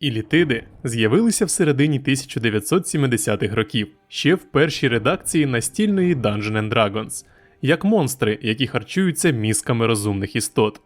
Ілітиди з'явилися в середині 1970-х років, ще в першій редакції настільної Dungeon and Dragons, як монстри, які харчуються мізками розумних істот.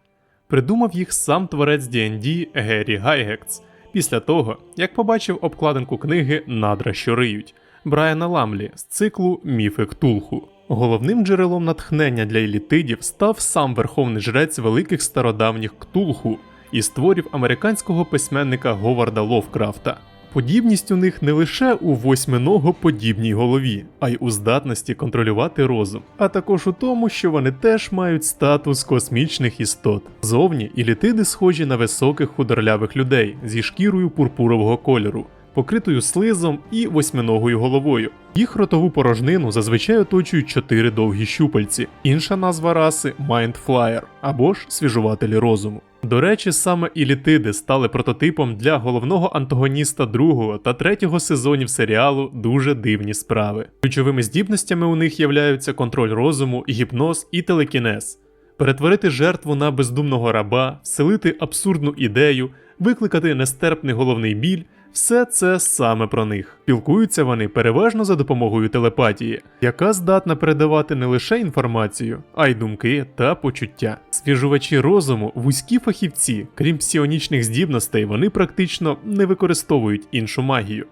Придумав їх сам творець D&D Геррі Гайгекс після того, як побачив обкладинку книги Надра, що риють Брайана Ламлі з циклу Міфи Ктулху. Головним джерелом натхнення для елітидів став сам верховний жрець великих стародавніх Ктулху із творів американського письменника Говарда Ловкрафта. Подібність у них не лише у восьминогоподібній голові, а й у здатності контролювати розум, а також у тому, що вони теж мають статус космічних істот. Зовні ілітиди схожі на високих худорлявих людей зі шкірою пурпурового кольору, покритою слизом і восьминогою головою. Їх ротову порожнину зазвичай оточують чотири довгі щупальці. Інша назва раси Mindflyer або ж свіжувателі розуму. До речі, саме ілітиди стали прототипом для головного антагоніста другого та третього сезонів серіалу Дуже дивні справи. Ключовими здібностями у них являються контроль розуму, гіпноз і телекінез. Перетворити жертву на бездумного раба, вселити абсурдну ідею, викликати нестерпний головний біль все це саме про них. Спілкуються вони переважно за допомогою телепатії, яка здатна передавати не лише інформацію, а й думки та почуття. Свіжувачі розуму, вузькі фахівці, крім псіонічних здібностей, вони практично не використовують іншу магію.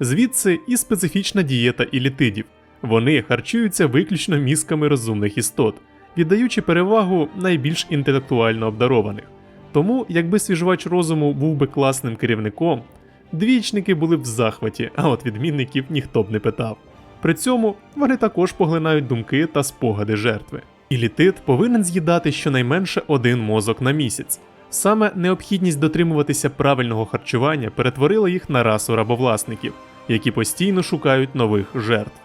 Звідси і специфічна дієта ілітидів. Вони харчуються виключно мізками розумних істот, віддаючи перевагу найбільш інтелектуально обдарованих. Тому, якби свіжувач розуму був би класним керівником, Двічники були б в захваті, а от відмінників ніхто б не питав. При цьому вони також поглинають думки та спогади жертви. Ілітит повинен з'їдати щонайменше один мозок на місяць. Саме необхідність дотримуватися правильного харчування перетворила їх на расу рабовласників, які постійно шукають нових жертв.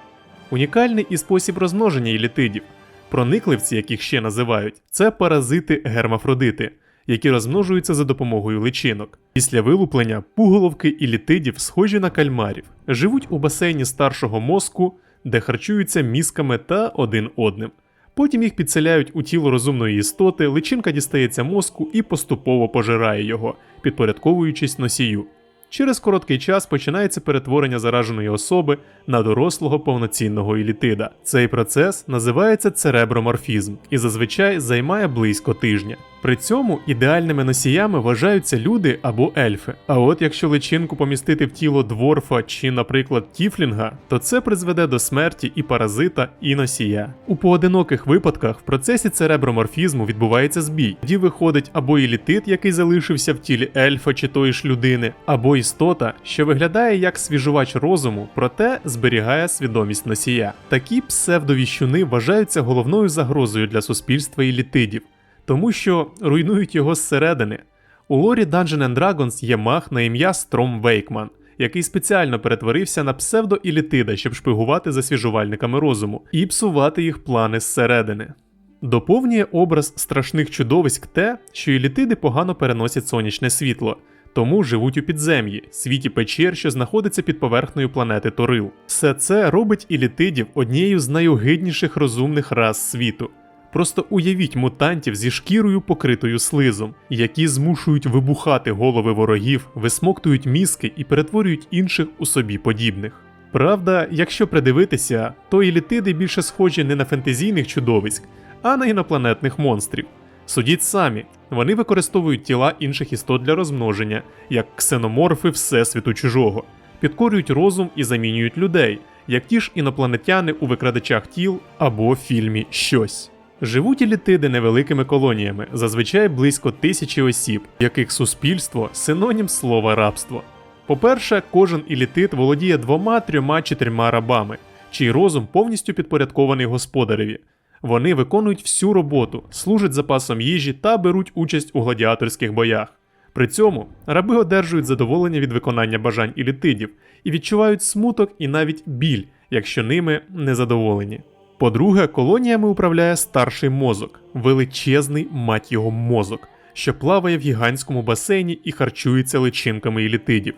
Унікальний і спосіб розмноження ілітидів. Проникливці, яких ще називають, це паразити гермафродити які розмножуються за допомогою личинок. Після вилуплення пуголовки і літидів схожі на кальмарів, живуть у басейні старшого мозку, де харчуються мізками та один одним. Потім їх підселяють у тіло розумної істоти, личинка дістається мозку і поступово пожирає його, підпорядковуючись носію. Через короткий час починається перетворення зараженої особи на дорослого повноцінного елітида. Цей процес називається цереброморфізм і зазвичай займає близько тижня. При цьому ідеальними носіями вважаються люди або ельфи. А от якщо личинку помістити в тіло дворфа чи, наприклад, тіфлінга, то це призведе до смерті і паразита, і носія. У поодиноких випадках в процесі цереброморфізму відбувається збій. Тоді виходить або елітит, який залишився в тілі ельфа чи тої ж людини, або істота, що виглядає як свіжувач розуму, проте зберігає свідомість носія. Такі псевдовіщуни вважаються головною загрозою для суспільства елітидів тому що руйнують його зсередини. У лорі Dungeon and Dragons є маг на ім'я Стром Вейкман, який спеціально перетворився на псевдоілітида, щоб шпигувати за свіжувальниками розуму і псувати їх плани зсередини. Доповнює образ страшних чудовиськ те, що ілітиди погано переносять сонячне світло, тому живуть у підзем'ї, світі печер, що знаходиться під поверхнею планети Торил. Все це робить ілітидів однією з найогидніших розумних рас світу. Просто уявіть мутантів зі шкірою покритою слизом, які змушують вибухати голови ворогів, висмоктують мізки і перетворюють інших у собі подібних. Правда, якщо придивитися, то елітиди більше схожі не на фентезійних чудовиськ, а на інопланетних монстрів. Судіть самі, вони використовують тіла інших істот для розмноження, як ксеноморфи Всесвіту чужого, підкорюють розум і замінюють людей, як ті ж інопланетяни у викрадачах тіл або фільмі Щось. Живуть елітиди невеликими колоніями, зазвичай близько тисячі осіб, яких суспільство синонім слова рабство. По-перше, кожен елітит володіє двома, трьома чи рабами, чий розум повністю підпорядкований господареві. Вони виконують всю роботу, служать запасом їжі та беруть участь у гладіаторських боях. При цьому раби одержують задоволення від виконання бажань елітидів і відчувають смуток і навіть біль, якщо ними не задоволені. По-друге, колоніями управляє старший мозок, величезний мать його мозок, що плаває в гігантському басейні і харчується личинками елітидів.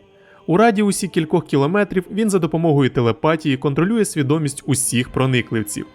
У радіусі кількох кілометрів він за допомогою телепатії контролює свідомість усіх проникливців.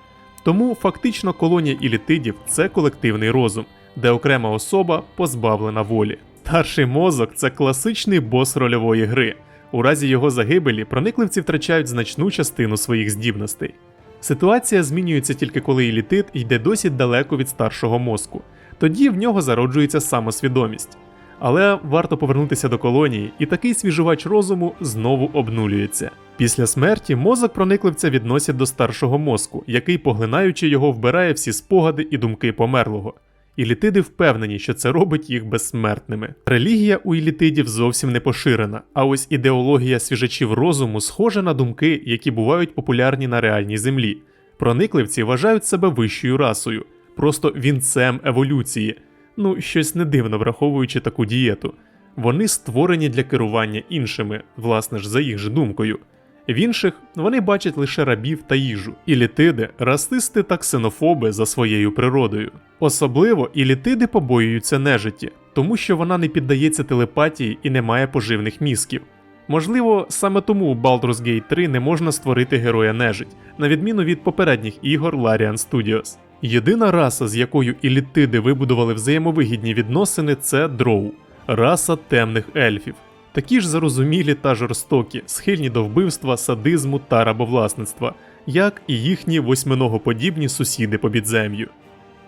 Тому фактично колонія елітидів це колективний розум, де окрема особа позбавлена волі. Старший мозок це класичний бос рольової гри. У разі його загибелі проникливці втрачають значну частину своїх здібностей. Ситуація змінюється тільки коли елітит йде досить далеко від старшого мозку, тоді в нього зароджується самосвідомість. Але варто повернутися до колонії, і такий свіжувач розуму знову обнулюється. Після смерті мозок проникливця відносять до старшого мозку, який, поглинаючи його, вбирає всі спогади і думки померлого. Ілітиди впевнені, що це робить їх безсмертними. Релігія у ілітидів зовсім не поширена, а ось ідеологія свіжачів розуму схожа на думки, які бувають популярні на реальній землі. Проникливці вважають себе вищою расою, просто вінцем еволюції. Ну, щось не дивно враховуючи таку дієту. Вони створені для керування іншими, власне ж, за їх же думкою. В інших вони бачать лише рабів та їжу. Ілітиди расисти та ксенофоби за своєю природою. Особливо ілітиди побоюються нежиті, тому що вона не піддається телепатії і не має поживних мізків. Можливо, саме тому у Baldur's Gate 3 не можна створити героя нежить, на відміну від попередніх ігор Larian Studios. Єдина раса, з якою ілітиди вибудували взаємовигідні відносини, це дроу, раса темних ельфів. Такі ж зарозумілі та жорстокі, схильні до вбивства, садизму та рабовласництва, як і їхні восьминогоподібні сусіди по підзем'ю.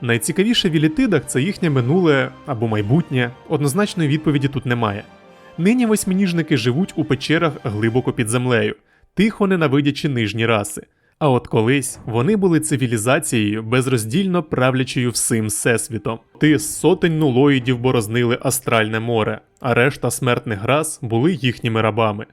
Найцікавіше в ілітидах це їхнє минуле або майбутнє, однозначної відповіді тут немає. Нині восьминіжники живуть у печерах глибоко під землею, тихо ненавидячи нижні раси. А от колись вони були цивілізацією, безроздільно правлячою всім всесвітом. Ти з сотень нулоїдів борознили астральне море, а решта смертних рас були їхніми рабами.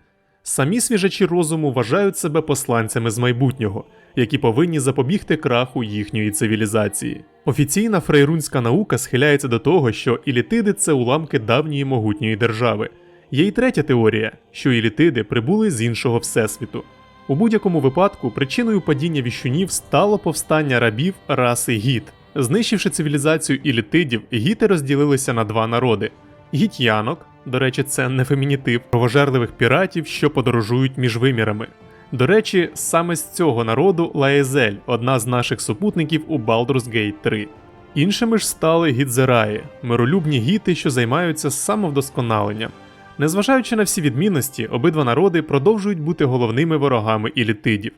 Самі свіжачі розуму вважають себе посланцями з майбутнього, які повинні запобігти краху їхньої цивілізації. Офіційна фрейрунська наука схиляється до того, що ілітиди це уламки давньої могутньої держави. Є й третя теорія, що ілітиди прибули з іншого всесвіту. У будь-якому випадку причиною падіння віщунів стало повстання рабів раси гіт. Знищивши цивілізацію ілітидів, гіти розділилися на два народи: гітянок, до речі, це не фемінітив, кровожерливих піратів, що подорожують між вимірами. До речі, саме з цього народу Лаєзель, одна з наших супутників у Baldur's Gate 3. Іншими ж стали гідзераї, миролюбні гіти, що займаються самовдосконаленням. Незважаючи на всі відмінності, обидва народи продовжують бути головними ворогами ілітидів.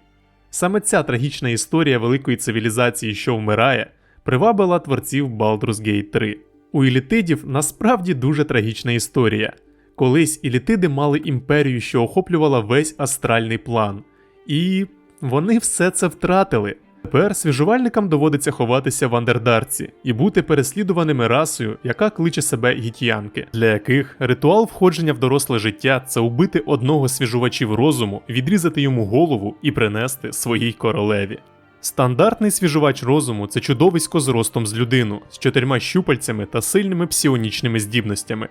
Саме ця трагічна історія великої цивілізації, що вмирає, привабила творців Baldur's Gate 3. У ілітидів насправді дуже трагічна історія. Колись ілітиди мали імперію, що охоплювала весь астральний план, і вони все це втратили. Тепер свіжувальникам доводиться ховатися в Андердарці і бути переслідуваними расою, яка кличе себе гітянки, для яких ритуал входження в доросле життя це убити одного свіжувачів розуму, відрізати йому голову і принести своїй королеві. Стандартний свіжувач розуму це чудовисько з ростом з людину, з чотирма щупальцями та сильними псіонічними здібностями.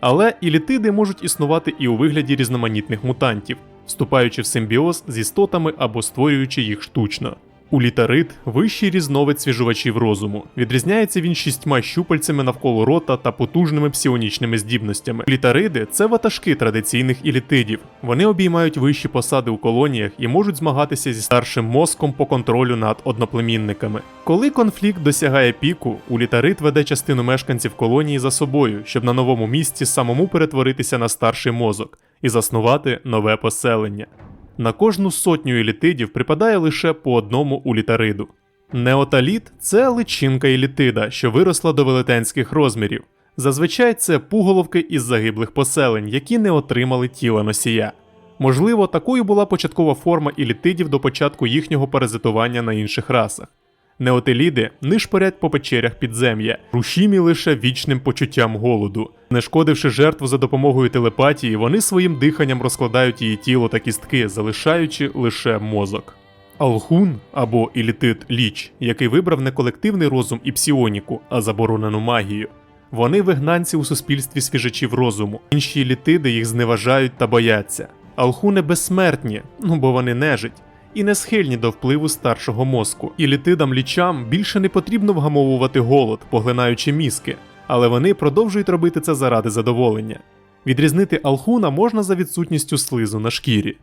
Але ілітиди можуть існувати і у вигляді різноманітних мутантів, вступаючи в симбіоз з істотами або створюючи їх штучно. Улітарит вищий різновид свіжувачів розуму. Відрізняється він шістьма щупальцями навколо рота та потужними псіонічними здібностями. Улітариди це ватажки традиційних ілітидів. Вони обіймають вищі посади у колоніях і можуть змагатися зі старшим мозком по контролю над одноплемінниками. Коли конфлікт досягає піку, улітарит веде частину мешканців колонії за собою, щоб на новому місці самому перетворитися на старший мозок і заснувати нове поселення. На кожну сотню елітидів припадає лише по одному улітариду. Неоталіт це личинка елітида, що виросла до велетенських розмірів. Зазвичай це пуголовки із загиблих поселень, які не отримали тіла носія. Можливо, такою була початкова форма елітидів до початку їхнього паразитування на інших расах. Неотеліди нишпорять по печерях підзем'я, рушімі лише вічним почуттям голоду. Не шкодивши жертву за допомогою телепатії, вони своїм диханням розкладають її тіло та кістки, залишаючи лише мозок. Алхун або Ілітит Ліч, який вибрав не колективний розум і псіоніку, а заборонену магію. Вони вигнанці у суспільстві свіжачів розуму, інші літиди їх зневажають та бояться. Алхуни безсмертні, ну бо вони нежить і не схильні до впливу старшого мозку. І літидам лічам більше не потрібно вгамовувати голод, поглинаючи мізки, але вони продовжують робити це заради задоволення. Відрізнити алхуна можна за відсутністю слизу на шкірі.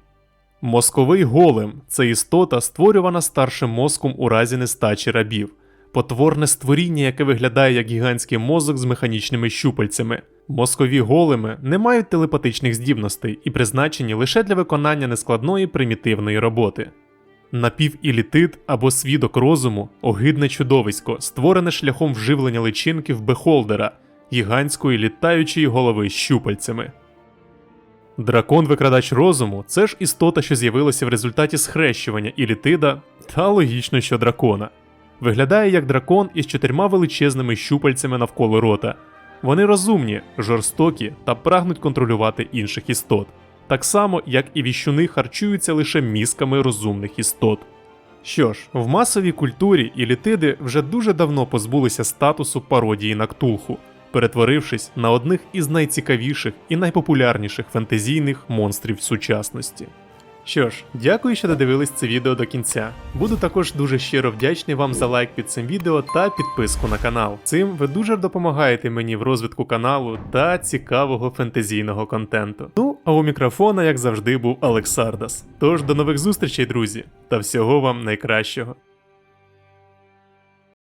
Мозковий голем це істота, створювана старшим мозком у разі нестачі рабів, потворне створіння, яке виглядає як гігантський мозок з механічними щупальцями. Мозкові големи не мають телепатичних здібностей і призначені лише для виконання нескладної примітивної роботи. Напівілітит або свідок розуму огидне чудовисько, створене шляхом вживлення личинки в бехолдера, гігантської літаючої голови з щупальцями. Дракон-викрадач розуму це ж істота, що з'явилася в результаті схрещування ілітида та логічно, що дракона. Виглядає як дракон із чотирма величезними щупальцями навколо рота. Вони розумні, жорстокі та прагнуть контролювати інших істот, так само як і віщуни харчуються лише мізками розумних істот. Що ж, в масовій культурі ілітиди вже дуже давно позбулися статусу пародії на ктулху, перетворившись на одних із найцікавіших і найпопулярніших фентезійних монстрів сучасності. Що ж, дякую, що додивились це відео до кінця. Буду також дуже щиро вдячний вам за лайк під цим відео та підписку на канал. Цим ви дуже допомагаєте мені в розвитку каналу та цікавого фентезійного контенту. Ну, а у мікрофона, як завжди, був Олексардас. Тож до нових зустрічей, друзі, та всього вам найкращого.